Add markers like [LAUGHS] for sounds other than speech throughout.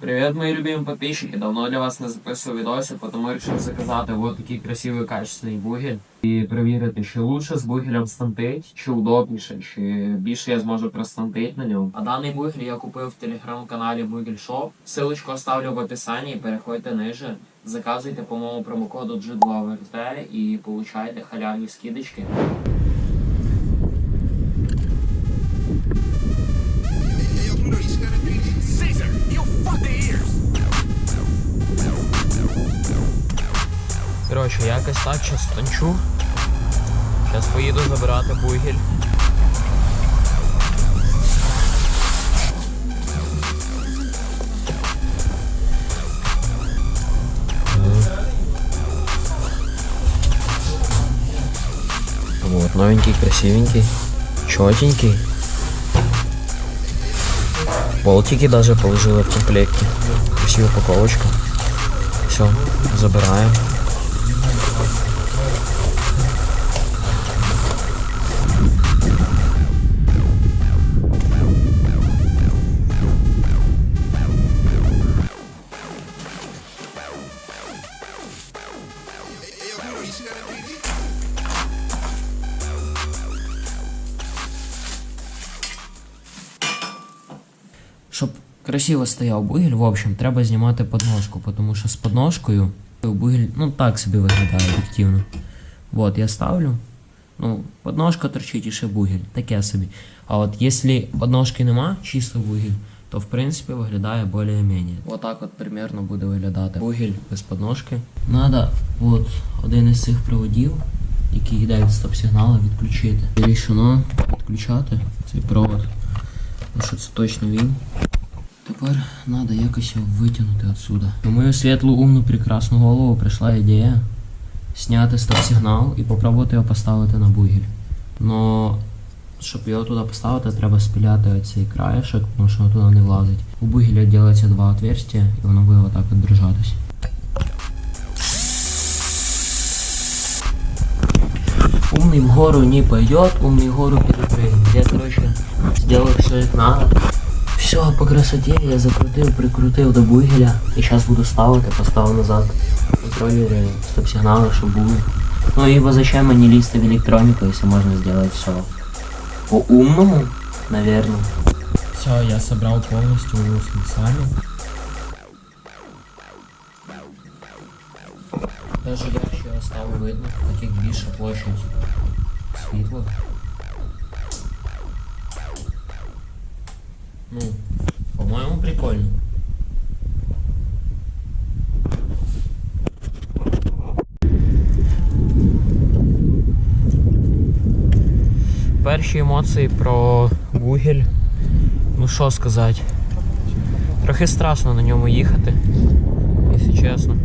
Привет, мои любимые подписчики. Давно для вас не записував відоси, тому вирішив заказати вот такий красивий качественний бугель і перевірити, чи лучше з бугелем стантить, чи удобніше, чи більше я зможу простантити на ньому. А даний бугель я купив в телеграм-каналі Бугель Shop. Силочку оставлю в описанні, переходьте ниже. Заказуйте по моєму промокоду G2VRT і получайте халявні скидочки. Коротше, якось так зараз станчу. Зараз поїду забирати бугель. Вот, новенький, красивенький, четенький. Болтики даже положила в комплекте. Красивая упаковочка. Все, забираем. Красиво стояв бугель, в общем, треба знімати подножку, тому що з подножкою бугель, ну так собі виглядає об'єктивно. Вот, я ставлю. Ну, подножка торчить і ще бугель, таке собі. А от якщо подножки нема, чисто бугель, то в принципі виглядає більш-менш. Отак от примерно буде виглядати бугель без подножки. Надо от один із цих проводів, який йде від стоп-сигналу, відключити. Рішено відключати цей провод. Ну що це точно він. Тепер треба якось його витягнути отсюда. У мою світлу, умну, прекрасну голову прийшла ідея зняти стоп-сигнал і попробувати його поставити на бугель. Но щоб його туди поставити, треба спіляти оцей краєшок, тому що воно туди не влазить. У бугеля робиться два отверстия, і воно буде отак от держатись. Умный в гору не пойдет, умный в гору перепрыгнет. Я, короче, сделал все как надо. Все по красоте, я закрутив, прикрутив до бугеля. І зараз буду ставити, поставив назад контролери стоп-сигнали, щоб були. Ну ибо зачем мені лізти в електронику, если можно сделать все по-умному, наверное. Все, я собрал полностью сами. Даже ярче його стало видно, так як більша площадь світла. Прикольно. Перші емоції про Гугель. Ну що сказати. Трохи страшно на ньому їхати, якщо чесно.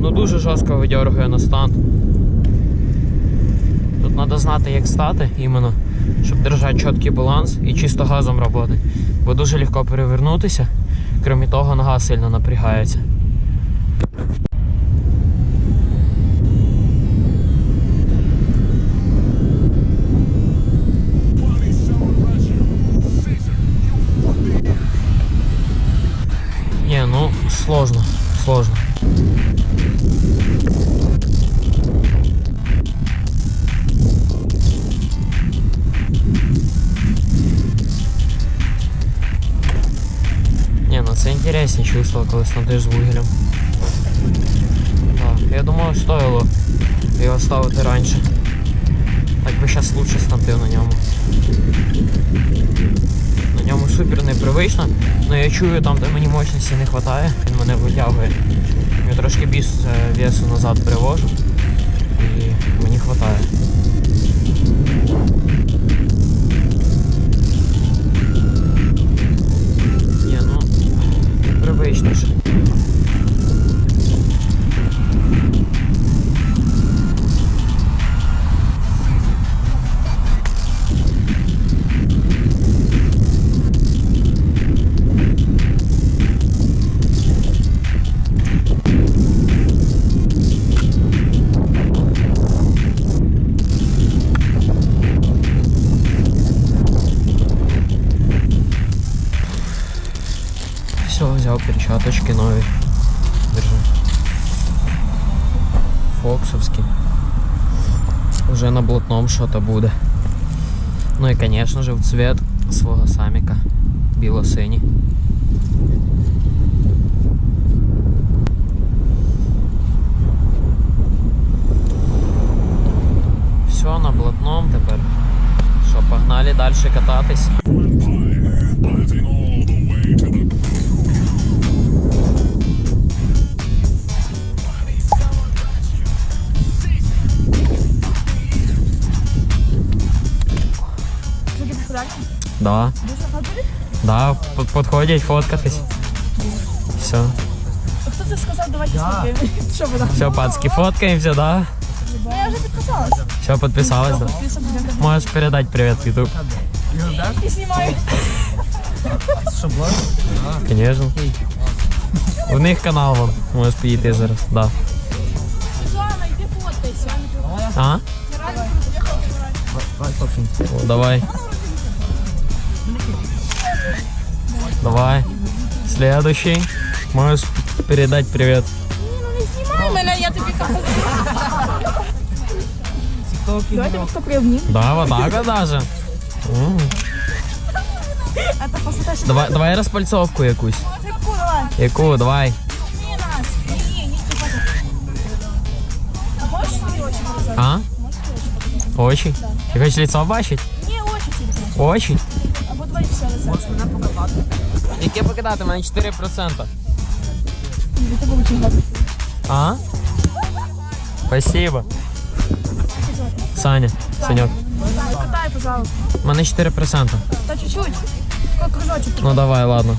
Ну дуже жорстко видергує на стан. Тут треба знати, як стати іменно, щоб держати чіткий баланс і чисто газом працювати. Бо дуже легко перевернутися, крім того, нога сильно напрягається. Не, ну сложно. Інтересні чувства, коли снатиш з вугілем. Так, я думаю, стоило його ставити раніше. Так би зараз лучше снатив на ньому. На ньому супер непривично, але я чую там, де мені мощності не вистачає, він мене витягує. Я трошки е, весу назад перевожу і мені вистачає. Привичніше. все, перчаточки нові. Держи. Фоксовські. Уже на блатном що-то буде. Ну і, звісно ж, в цвет свого саміка. Біло-синій. Все, на блатном тепер. Що, погнали далі кататись. Да. Да, под- подходять фоткатись. Все. Хто це сказав, давайте сфоткаємо? Що ви там? [LAUGHS] Все, пацки, фоткаемся, да? Ну, я вже підписалась. Все, подписалась, да? Можешь передать привет в YouTube. І знімаю. Конечно. У них канал вон. Можеш підійти зараз, да. Жана, йди фоткайся. А? О, давай. Давай. Следующий. Можешь передать привет. Ну не знімай мене, я тобі кажу. Давайте хто привні. Да, вот так вот даже. М. А то посмотри, що Давай, давай розпальцовку якусь. Таку, давай. Яку? Давай. Ні, нас. Ні, ні, ні, типа так. А хочеш тобі очі показати? А? Очі? Ти хочеш лицо бачить? Ні, очі тільки. Очі? Або твої все лице. Можеш мене показати? Яке покидати? У мене 4%. Ні, тебе очі. А? Спасибо. Саня, Санек. Катай, пожалуйста. У мене 4%. Та чуть-чуть. Такой кружочок. Ну давай, ладно.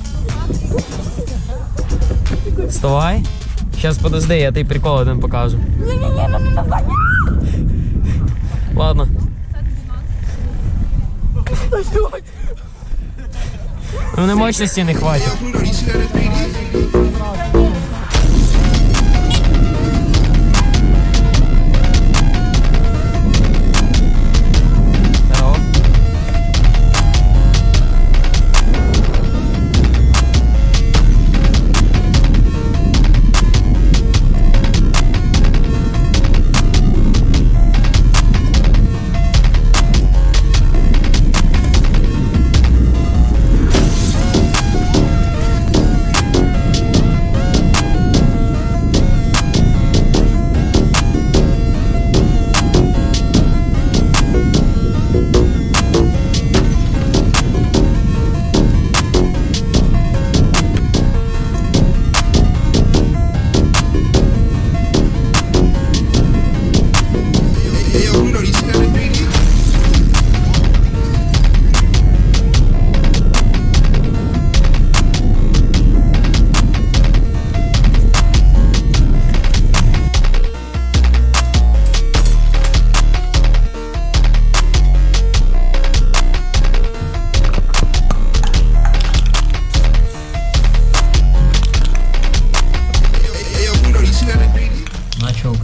Вставай. Сейчас подожди, я тобі прикол один покажу. Ладно. Ну не мощності не хватить.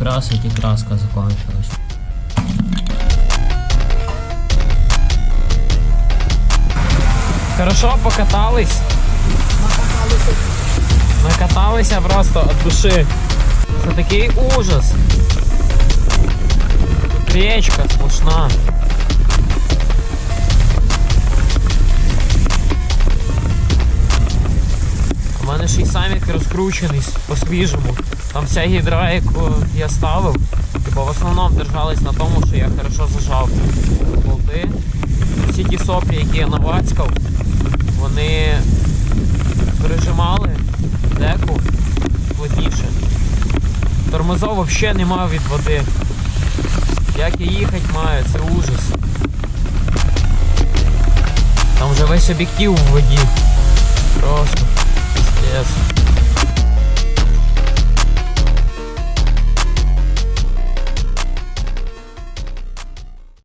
Красить и краска закончилась. Хорошо покатались. Накаталися просто от души. Це такий ужас. Речка сплошна. У мене ще й самік розкручений по-свіжому. Там вся гідра, яку я ставив, типу, в основному держались на тому, що я хорошо зажав болти. Всі ті соплі, які я навацькав, вони пережимали деку плотніше. Тормозов взагалі немає від води. Як я їхати маю, це ужас. Там вже весь об'єктив у воді. Просто. Пиздец.